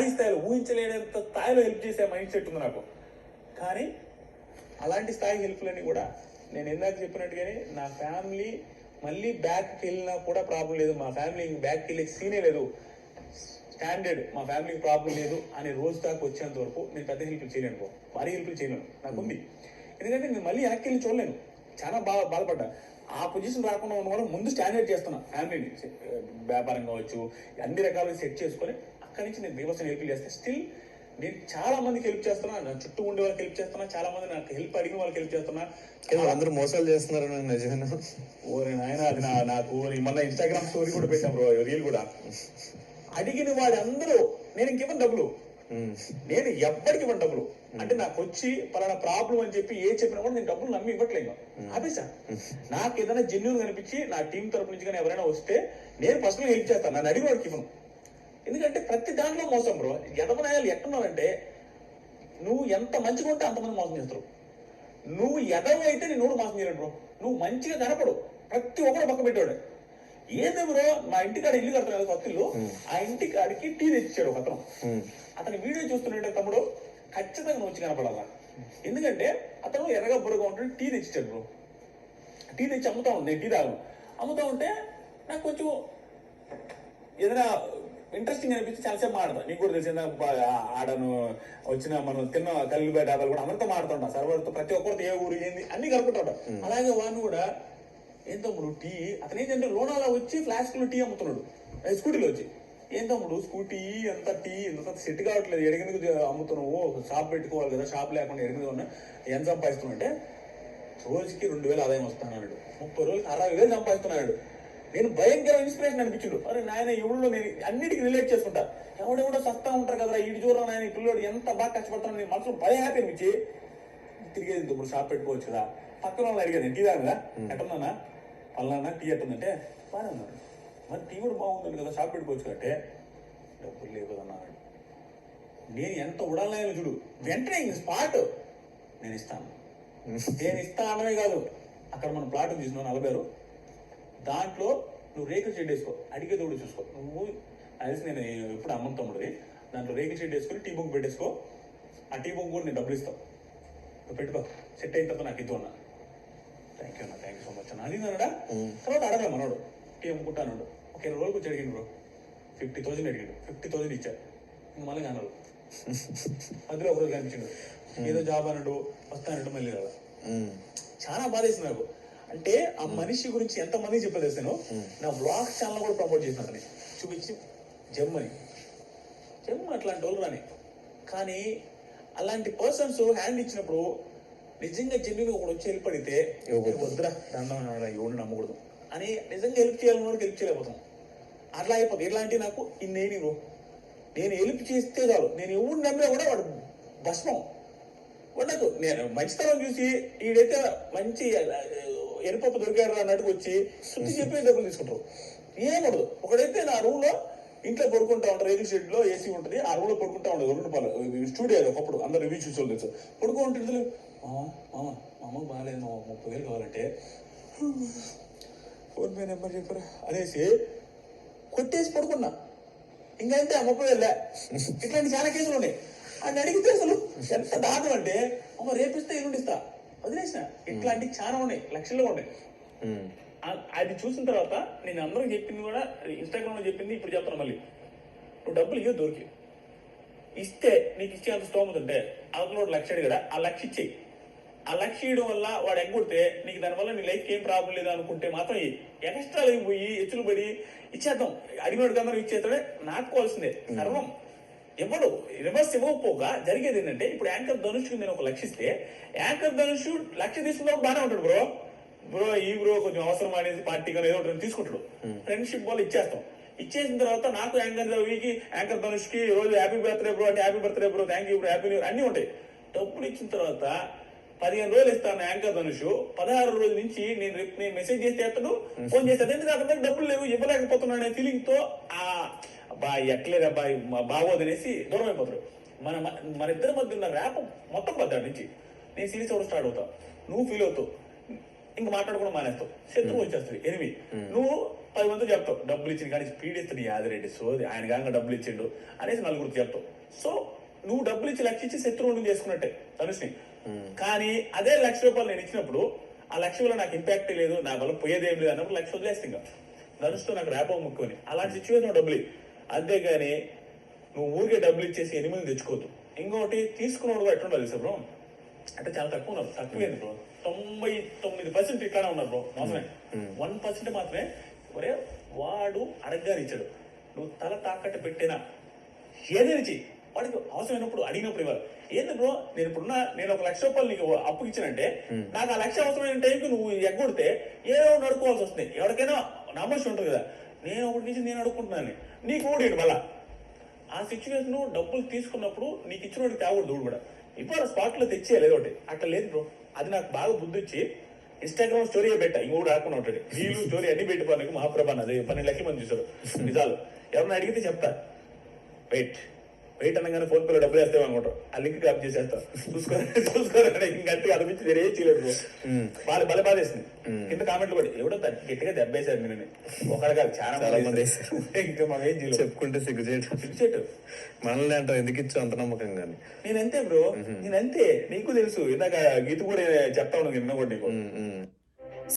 స్థాయి స్థాయిలో ఊహించలేనంత స్థాయిలో హెల్ప్ చేసే మైండ్ సెట్ ఉంది నాకు. కానీ అలాంటి స్థాయి హెల్ప్లని కూడా నేను ఇందాక చెప్పినట్టుగానే నా ఫ్యామిలీ మళ్ళీ బ్యాక్కి వెళ్ళినా కూడా ప్రాబ్లం లేదు. మా ఫ్యామిలీ ఇంక బ్యాక్కి వెళ్ళే సీనే లేదు. స్టాండర్డ్ మా ఫ్యామిలీకి ప్రాబ్లం లేదు అనే రోజు దాకా వచ్చేంత వరకు నేను పెద్ద హెల్ప్ చేయలేను భారీ హెల్ప్ చేయలేను. నాకు ఉంది ఎందుకంటే నేను మళ్ళీ వెనక్కి వెళ్ళి చూడలేను. చాలా బాగా బాధపడ్డా. ఆ పొజిషన్ రాకుండా ఉన్న కూడా ముందు స్టాండర్డ్ చేస్తున్నా. ఫ్యామిలీని వ్యాపారం కావచ్చు అన్ని రకాలుగా సెట్ చేసుకొని అక్కడి నుంచి నేను బీభత్సం హెల్ప్ చేస్తే. స్టిల్ నేను చాలా మందికి హెల్ప్ చేస్తున్నా. నా చుట్టూ ఉండే వాళ్ళకి హెల్ప్ చేస్తున్నా. చాలా మంది నాకు హెల్ప్ అడిగిన వాళ్ళకి హెల్ప్ చేస్తున్నా. అందరూ మోసాలు చేస్తున్నారు నాకు నిజమేనా ఓరే నాయన అది నా నాకు నేను మొన్న ఇన్స్టాగ్రామ్ స్టోరీ కూడా పెట్టాం బ్రో రీల్ కూడా. అడిగిన వాడు అందరూ నేను ఇంకేమని డబ్బులు. నేను ఎవ్వడికి ఇవ్వను డబ్బులు. అంటే నాకు వచ్చి పలానా ప్రాబ్లం అని చెప్పి ఏ చెప్పినా కూడా నేను డబ్బులు నమ్మి ఇవ్వట్లేదు. ఆపేసా నాకు ఏదైనా జెన్యున్ కనిపించి నా టీం తరపు నుంచి కానీ ఎవరైనా వస్తే నేను ఫస్ట్ హెల్ప్ చేస్తాను. నన్ను అడిగి వాడికి ఇవ్వను. ఎందుకంటే ప్రతి దాంట్లో మోసం బ్రో. ఎదవనాయాలు ఎట్టున్నారంటే నువ్వు ఎంత మంచిగా ఉంటే అంతమంది మోసం చేస్తారు. నువ్వు ఎదవ అయితే నేను నోడు మోసం చేయలేడు బ్రో. నువ్వు మంచిగా కనపడు. ప్రతి ఒక్కరు పక్క పెట్టాడు ఏదో బ్రో మా ఇంటికాడ ఇల్లు కడతాను కదా ఇల్లు ఆ ఇంటి కాడికి టీ తెచ్చిచ్చాడు ఒక అతను. అతని వీడియో చూస్తుంటే తమ్ముడు ఖచ్చితంగా నువ్వు వచ్చి కనపడాలా? ఎందుకంటే అతను ఎర్రగా బుర్రగా ఉంటాడు టీ తెచ్చిచ్చాడు బ్రో. టీ తెచ్చి అమ్ముతా ఉంది టీ తాగను. అమ్ముతా ఉంటే నాకు కొంచెం ఏదైనా ఇంట్రెస్టింగ్ అనిపించి చాలాసేపు మాడతా నీకు కూడా తెలిసిందా ఆడను వచ్చిన మనం తిన్న కళ్ళు బయట ఆటలు కూడా అందరితో మాడుతుంటా సర్వర్తో ప్రతి ఒక్కరితో ఏ ఊరు ఏంది అన్ని కలుపుకుంటా అలాగే వాడిని కూడా ఏం తమ్ముడు టీ అతను ఏంటంటే లోనాలా వచ్చి ఫ్లాస్క్లో టీ అమ్ముతున్నాడు. స్కూటీలో వచ్చి. ఏం తమ్ముడు స్కూటీ ఎంత టీ ఎంత సెట్ కావట్లేదు. ఎడిగినందుకు అమ్ముతున్నావు? షాప్ పెట్టుకోవాలి కదా షాప్ లేకుండా ఎడిగినది ఉన్నా ఎంత సంపాదిస్తున్నావు? అంటే రోజుకి రెండు వేలు ఆదాయం వస్తానన్నాడు ముప్పై రోజులకి అరవై వేలు సంపాదిస్తున్నాడు. నేను భయంకర ఇన్స్పిరేషన్ అనిపించిండు. అరే నాయన ఎవరిలో నేను అన్నిటికీ రిలేట్ చేసుకుంటా. ఎవడెవడో సస్తా ఉంటారు కదా ఈడు చూడరా నాయన ఈ పిల్లోడు ఎంత బాగా కష్టపడతాను నేను మనసు భయం హ్యాపీ అనిపించి తిరిగేది ఇప్పుడు షాప్ పెట్టుకోవచ్చు కదా పక్కన వాళ్ళు అడిగేది టీ తాగదా ఎట్టున్నానా? పలానా టీ ఎట్టుందంటే బాగానే ఉన్నాడు మరి టీ కూడా బాగుంది కదా షాప్ పెట్టుకోవచ్చు అంటే? డబ్బులు లేవు కదా నేను ఎంత ఉడాలన్నా చూడు. వెంటనే స్పాట్ నేను ఇస్తాను. నేను ఇస్తా అనమే కాదు. అక్కడ మనం ప్లాట్ తీసుకున్నావు నలభై దాంట్లో నువ్వు రేకుల షెడ్ వేసుకో. అడిగే తోడు చూసుకో. నువ్వు తెలిసి నేను ఎప్పుడు అమ్మం తమ్ముడిది దాంట్లో రేకుల షెడ్ వేసుకొని టీ బుక్ పెట్టేసుకో. ఆ టీ బుక్ కూడా నేను డబ్బులు ఇస్తావు నువ్వు పెట్టుకో. సెట్ అయిన తర్వాత నాకు ఇద్దు అన్నా. థ్యాంక్ యూ అన్న. థ్యాంక్ యూ సో మచ్ అన్న. అడిగినాడా తర్వాత అడగలే మనోడు. టీ అమ్ముకుంటాను ఒక ఇరవై రోజులకు వచ్చి అడిగిండు బ్రో? ఫిఫ్టీ థౌసండ్ అడిగాడు. ఫిఫ్టీ థౌసండ్ ఇచ్చారు ఇంక మళ్ళీ కానాడు మధ్యలో ఒకరోజు కనిపించిండు. ఏదో జాబ్ అన్నాడు వస్తానంటూ మళ్ళీ రాలా. చాలా బాధేసింది నాకు. అంటే ఆ మనిషి గురించి ఎంత మంది చెప్పేదేస్తాను నా బ్లాగ్ ఛానల్ కూడా ప్రమోట్ చేసిన అతని. చూపించి. జమ్ అని. జమ్ అట్లాంటి వాళ్ళు రాని. కానీ అలాంటి పర్సన్స్ హ్యాండ్ ఇచ్చినప్పుడు నిజంగా జెన్యున్ ఒకడు వచ్చి హెల్ప్ అడిగితే. వద్దురా దండం ఎవడు నమ్మకూడదు. అని నిజంగా హెల్ప్ చేయాలని వాడికి హెల్ప్ చేయలేకపోతాం. అట్లా అయిపోతుంది. ఇట్లాంటి నాకు ఇన్నేని బ్రో నేను హెల్ప్ చేస్తే చాలు. నేను ఎవరు నమ్మినా కూడా వాడు భస్మం. ఉండదు నేను మంచితనం చూసి ఈడైతే మంచి ఎరుపప్పు దొరికాడు అన్నట్టుకు వచ్చి శుద్ధి చెప్పి డబ్బులు తీసుకుంటారు. ఏమడదు. ఒకడైతే నా రూమ్లో ఇంట్లో పడుకుంటా ఉంటారు ఏది షెడ్లో ఏసీ ఉంటుంది. ఆ రూమ్లో పడుకుంటా ఉండదు. రెండు రూపాయలు స్టూడియో ఒకప్పుడు. అందరు రివ్యూ చూసి వాళ్ళు తెలుసు. పడుకో ఉంటుంది మా బాగాలేదు. ముప్పై వేలు కావాలంటే. ఫోన్ పే నెంబర్ చెప్పరా? అనేసి కొట్టేసి పడుకున్నా. ఇంకా అంతే ఆ ముప్పై వేలే ఇట్లాంటి చాలా కేసులు ఉన్నాయి. అని అడిగితే అసలు ఎంత దారుణం అంటే అమ్మ రేపిస్తే ఎల్లుండిస్తా వదిలేసిన. ఇట్లాంటి చాలా ఉన్నాయి లక్షల్లో ఉన్నాయి. అది చూసిన తర్వాత నేను అందరూ చెప్పింది కూడా ఇన్స్టాగ్రామ్లో చెప్పింది ఇప్పుడు చెప్తాను మళ్ళీ. నువ్వు డబ్బులు ఇవ్వ దొరికి ఇస్తే నీకు ఇచ్చే అంత స్తోమత ఉంటే అవతల లక్ష అడిగాడా ఆ లక్ష ఇచ్చేయి. ఆ లక్ష ఇవ్వడం వల్ల వాడు ఎగ్గొడితే నీకు దానివల్ల నీ లైఫ్ ఏం ప్రాబ్లం లేదు అనుకుంటే మాత్రం ఎక్స్ట్రా పోయి ఎచ్చులు పడి ఇచ్చేద్దాం. అడిగినోడు కన్నా ఇచ్చేస్తాడే నాటుకోవాల్సిందే. సర్వం. ఎవడు రివర్స్ ఇవ్వకపోగా జరిగేది ఏంటంటే ఇప్పుడు యాంకర్ ధనుష్ నేను ఒక లక్ష ఇస్తే యాంకర్ ధనుష్ లక్ష తీసుకున్నప్పుడు బాగానే ఉంటాడు బ్రో. బ్రో ఈ బ్రో కొంచెం అవసరం అనేది పార్టీ కానీ ఏదో ఒకటి తీసుకుంటాడు. ఫ్రెండ్షిప్ వల్ల ఇచ్చేస్తాం. ఇచ్చేసిన తర్వాత నాకు యాంకర్ రవికి యాంకర్ ధనుష్కి రోజు హ్యాపీ బర్త్డే బ్రో అంటే happy birthday bro thank you bro happy new అన్ని ఉంటాయి. డబ్బులు ఇచ్చిన తర్వాత పదిహేను రోజులు ఇస్తాను యాంకర్ ధనుష్. పదహారు రోజుల నుంచి నేను రేపు నేను మెసేజ్ చేస్తే ఎత్తడు ఫోన్ చేస్తాడు. ఎందుకు అతని దగ్గర డబ్బులు లేవు ఇవ్వలేకపోతున్నాను అనే ఫీలింగ్తో ఆ అబ్బా ఎట్లేదు అబ్బాయి బాగోదనేసి దూరం అయిపోతాడు. మన మన ఇద్దరి మధ్య ఉన్న ర్యాప్ మొత్తం పద్దాటి నుంచి. నేను సీరియస్ అవ్వడం స్టార్ట్ అవుతా. నువ్వు ఫీల్ అవుతావు. ఇంక మాట్లాడుకోవడం మానేస్తావు. శత్రువు వచ్చేస్తుంది ఎనిమి నువ్వు పది మంది చెప్తావు. డబ్బులు ఇచ్చింది కానీ పీడిస్తుంది యాదిరెడ్డి సోది. ఆయన కాక డబ్బులు ఇచ్చిండు అనేసి నలుగురికి చెప్తావు. సో నువ్వు డబ్బులు ఇచ్చి లక్ష ఇచ్చి శత్రువుని చేసుకున్నట్టే. ధనుష్ని కానీ అదే లక్ష రూపాయలు నేను ఇచ్చినప్పుడు ఆ లక్ష వల్ల నాకు ఇంపాక్ట్ లేదు నా వల్ల పోయేదేం లేదు అన్నప్పుడు లక్ష వదిలేస్తే ఇంకా. ధనుష్తో నాకు ర్యాపో ముక్కుని అలాంటి సిచ్యువేషన్ డబ్బులు. అంతేగాని నువ్వు ఊరికే డబ్బులు ఇచ్చేసి ఎనిమిది తెచ్చుకోవద్దు. ఇంకోటి తీసుకున్నవాడు కూడా ఎట్లుండాలి తెలుసా బ్రో? అంటే చాలా తక్కువ ఉన్నారు తక్కువైంది బ్రో. తొంభై తొమ్మిది పర్సెంట్ ఇట్లానే ఉన్నారు బ్రో మోసమే వన్ పర్సెంట్ మాత్రమే ఒరే వాడు అడగ్గాని ఇచ్చాడు. నువ్వు తల తాకట్టు పెట్టినా ఏదైనా చెయ్యి వాడికి అవసరమైనప్పుడు అడిగినప్పుడు ఇవ్వాలి. ఏంది బ్రో నేను ఇప్పుడున్న నేను ఒక లక్ష రూపాయలు నీకు అప్పు ఇచ్చినంటే నాకు ఆ లక్ష అవసరమైన టైంకి నువ్వు ఎగ్గొడితే ఏదో ఒకటి అడుక్కోవాల్సి వస్తుంది. ఎవరికైనా నమ్మకం ఉంటుంది కదా. నేను ఒకటి నుంచి నేను అడుక్కుంటున్నాను నీకు ఓడి మళ్ళా. ఆ సిచ్యువేషన్ డబ్బులు తీసుకున్నప్పుడు నీకు ఇచ్చిన వాడికి తేవడు దూడు కూడా ఇప్పుడు ఆ స్పాట్లో తెచ్చేయలేదు ఒకటి. అట్లా లేదు బ్రో అది నాకు బాగా బుద్ధి వచ్చి ఇన్స్టాగ్రామ్ స్టోరీ పెట్టా. ఇంకోటి రాకుండా ఉంటాడు వీళ్ళు స్టోరీ అన్ని పెట్టుకోనికి మహాప్రభా అది పన్నెండు లక్షల మంది చూసారు నిజాలు. ఎవరైనా అడిగితే చెప్తా. వెయిట్ వెయిట్ అనగానే ఫోన్ పేలో డబ్బులు వేస్తాం అనుకుంటారు. ఆ లింక్ క్యాప్ చేసేస్తా. చూసుకోరా చూసుకోరా ఇంకంటే అది మించి వేరే ఏం చేయలేదు. బాధ బల బాధేసింది. కింద కామెంట్లు కూడా ఎవడో గట్టిగా దెబ్బేశారు నేను ఒకరు కాదు చాలా మంది. ఇంకా మనం ఏం చేయలేదు చెప్పుకుంటే సిగ్గు చేయటం మనల్ని అంటావు ఎందుకు ఇచ్చావు అంత నమ్మకం కానీ? నేను అంతే బ్రో. నేను అంతే నీకు తెలుసు. ఇందాక గీత కూడా చెప్తా ఉన్నాను నిన్న కూడా నీకు.